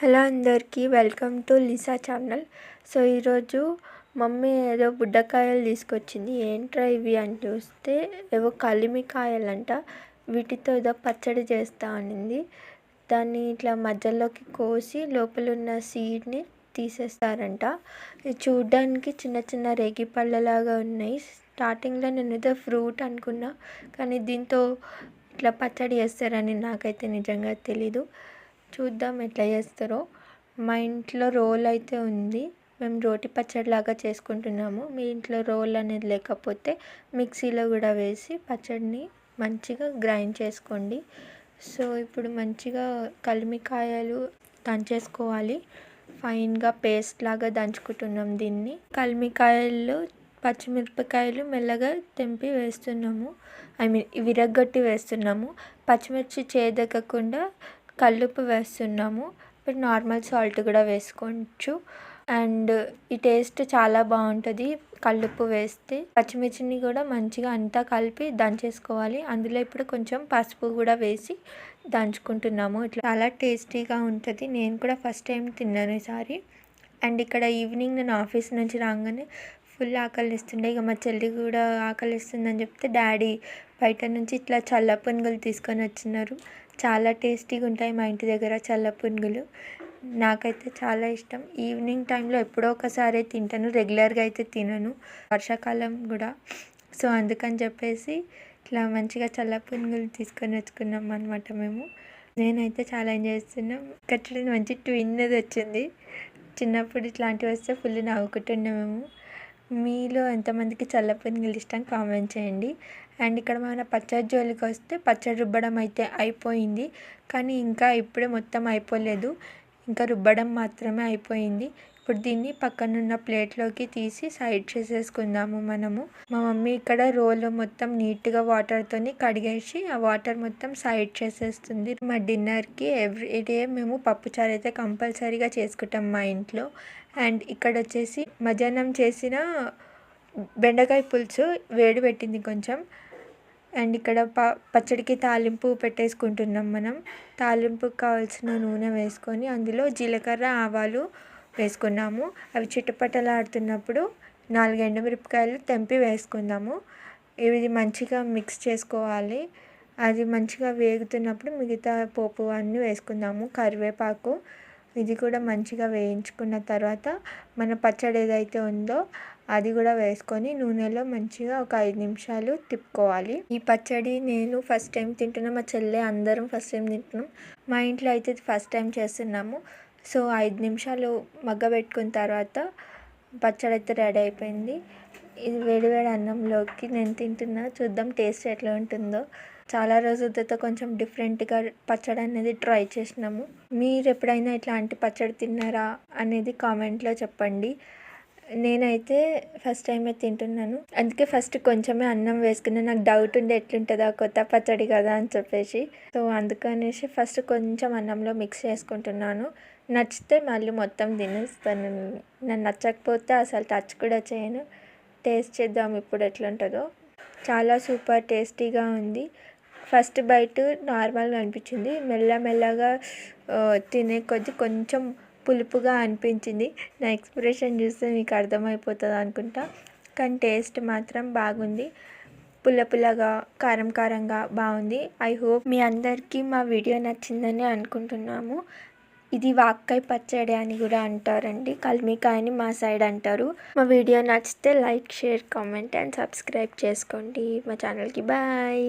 Hello అందరికీ welcome to Lisa channel. So ఈరోజు mummy ఏదో బుడ్డకాయలు తీసుకొచ్చింది. ఏంట్రా ఇవి అని చూస్తే ఏవో కలిమికాయలంట వీటితో ఏదో పచ్చడి చేస్తా అనింది. దాన్ని ఇట్లా మధ్యలోకి కోసి లోపల ఉన్న సీడ్ని తీసేస్తారంట. ఇది చూడ్డానికి చిన్న చిన్న రేగి పళ్ళలాగా ఉన్నాయి. స్టార్టింగ్లో నేను ఏదో ఫ్రూట్ అనుకున్నా కానీ దీంతో ఇట్లా పచ్చడి చేస్తారని నాకైతే నిజంగా తెలీదు. చూద్దాం ఎట్లా చేస్తారో. మా ఇంట్లో రోల్ అయితే ఉంది. మేము రోటి పచ్చడిలాగా చేసుకుంటున్నాము. మీ ఇంట్లో రోల్ అనేది లేకపోతే మిక్సీలో కూడా వేసి పచ్చడిని మంచిగా గ్రైండ్ చేసుకోండి. సో ఇప్పుడు మంచిగా కలిమికాయలు దంచేసుకోవాలి. ఫైన్గా పేస్ట్ లాగా దంచుకుంటున్నాం దీన్ని. కలిమికాయలు పచ్చిమిరపకాయలు మెల్లగా తెంపి వేస్తున్నాము. ఐ మీన్ విరగ్గొట్టి వేస్తున్నాము. పచ్చిమిర్చి చేదెక్కకుండా కల్లుప్పు వేస్తున్నాము. ఇప్పుడు నార్మల్ సాల్ట్ కూడా వేసుకోవచ్చు. అండ్ ఈ టేస్ట్ చాలా బాగుంటుంది కల్లుప్పు వేస్తే. పచ్చిమిర్చిని కూడా మంచిగా అంతా కలిపి దంచేసుకోవాలి. అందులో ఇప్పుడు కొంచెం పసుపు కూడా వేసి దంచుకుంటున్నాము. ఇట్లా చాలా టేస్టీగా ఉంటుంది. నేను కూడా ఫస్ట్ టైం తిన్నాను ఈసారి అండ్ ఇక్కడ ఈవినింగ్ నేను ఆఫీస్ నుంచి రాగానే ఫుల్ ఆకలిస్తుండే ఇక మా చెల్లి కూడా ఆకలిస్తుందని చెప్తే డాడీ బయట నుంచి ఇట్లా చల్ల పునుగులు తీసుకొని వచ్చినారు. చాలా టేస్టీగా ఉంటాయి మా ఇంటి దగ్గర చల్ల పునుగులు. నాకైతే చాలా ఇష్టం. ఈవినింగ్ టైంలో ఎప్పుడో ఒకసారి తింటాను. రెగ్యులర్గా అయితే తినను. వర్షాకాలం కూడా. సో అందుకని చెప్పేసి ఇట్లా మంచిగా చల్ల పునుగులు తీసుకొని వచ్చుకున్నాం అనమాట మేము. నేనైతే చాలా ఎంజాయ్ చేస్తున్నాం. ఇక్కడ చూడండి మంచి ట్విన్నది వచ్చింది. చిన్నప్పుడు ఇట్లాంటివి వస్తే ఫుల్ నవ్వుకుంటుండే మేము. మీలో ఎంతమందికి చల్ల పునుగులు ఇష్టం కామెంట్ చేయండి. అండ్ ఇక్కడ మన పచ్చడి జోలికి వస్తే పచ్చడి రుబ్బడం అయితే అయిపోయింది. కానీ ఇంకా ఇప్పుడే మొత్తం అయిపోలేదు. ఇంకా రుబ్బడం మాత్రమే అయిపోయింది. ఇప్పుడు దీన్ని పక్కనున్న ప్లేట్లోకి తీసి సైడ్ చేసేసుకుందాము మనము. మా మమ్మీ ఇక్కడ రోల్ మొత్తం నీట్గా వాటర్తోని కడిగేసి ఆ వాటర్ మొత్తం సైడ్ చేసేస్తుంది. మా డిన్నర్కి ఎవ్రీ డే మేము పప్పుచారు అయితే కంపల్సరీగా చేసుకుంటాం మా ఇంట్లో. అండ్ ఇక్కడ వచ్చేసి మధ్యాహ్నం చేసిన బెండకాయ పులుసు వేడి పెట్టింది కొంచెం. అండ్ ఇక్కడ ప పచ్చడికి తాలింపు పెట్టేసుకుంటున్నాం మనం. తాలింపుకి కావాల్సిన నూనె వేసుకొని అందులో జీలకర్ర ఆవాలు వేసుకున్నాము. అవి చిటపటలాడుతున్నప్పుడు నాలుగు ఎండుమిరపకాయలు తెంపి వేసుకుందాము. ఇవి మంచిగా మిక్స్ చేసుకోవాలి. అది మంచిగా వేగుతున్నప్పుడు మిగతా పోపు అన్నీ వేసుకుందాము. కరివేపాకు ఇది కూడా మంచిగా వేయించుకున్న తర్వాత మన పచ్చడి ఏదైతే ఉందో అది కూడా వేసుకొని నూనెలో మంచిగా ఒక ఐదు నిమిషాలు తిప్పుకోవాలి. ఈ పచ్చడి నేను ఫస్ట్ టైం తింటున్నా. మా చెల్లె అందరం ఫస్ట్ టైం తింటున్నాం. మా ఇంట్లో అయితే ఫస్ట్ టైం చేస్తున్నాము. సో ఐదు నిమిషాలు మగ్గబెట్టుకున్న తర్వాత పచ్చడి అయితే రెడీ అయిపోయింది. ఇది వేడివేడి అన్నంలోకి నేను తింటున్నా. చూద్దాం టేస్ట్ ఎట్లా ఉంటుందో. చాలా రోజుల తర్వాత కొంచెం డిఫరెంట్గా పచ్చడి అనేది ట్రై చేసినాము. మీరు ఎప్పుడైనా ఇట్లాంటి పచ్చడి తిన్నారా అనేది కామెంట్లో చెప్పండి. నేనైతే ఫస్ట్ టైమే తింటున్నాను. అందుకే ఫస్ట్ కొంచెమే అన్నం వేసుకున్నాను నాకు డౌట్ ఉండే ఎట్లుంటుందా కొత్త పచ్చడి కదా అని చెప్పేసి. సో అందుకనేసి ఫస్ట్ కొంచెం అన్నంలో మిక్స్ చేసుకుంటున్నాను. నచ్చితే మళ్ళీ మొత్తం తినేస్తాను. నన్ను నచ్చకపోతే అసలు టచ్ కూడా చేయను. టేస్ట్ చేద్దాం ఇప్పుడు ఎట్లుంటుందో. చాలా సూపర్ టేస్టీగా ఉంది. ఫస్ట్ బైట్ నార్మల్గా అనిపించింది. మెల్లమెల్లగా తినే కొద్దీ కొంచెం పులుపుగా అనిపించింది. నా ఎక్స్ప్రెషన్ చూస్తే మీకు అర్థమైపోతుంది అనుకుంటా. కానీ టేస్ట్ మాత్రం బాగుంది. పుల్ల పుల్లగా కారం కారంగా బాగుంది. ఐ హోప్ మీ అందరికీ మా వీడియో నచ్చిందని అనుకుంటున్నాము. ఇది వాక్కాయ పచ్చడి అని కూడా అంటారండి. కల్మికాయని మా సైడ్ అంటారు. మా వీడియో నచ్చితే like share comment and subscribe చేసుకోండి. మా ఛానల్కి బాయ్.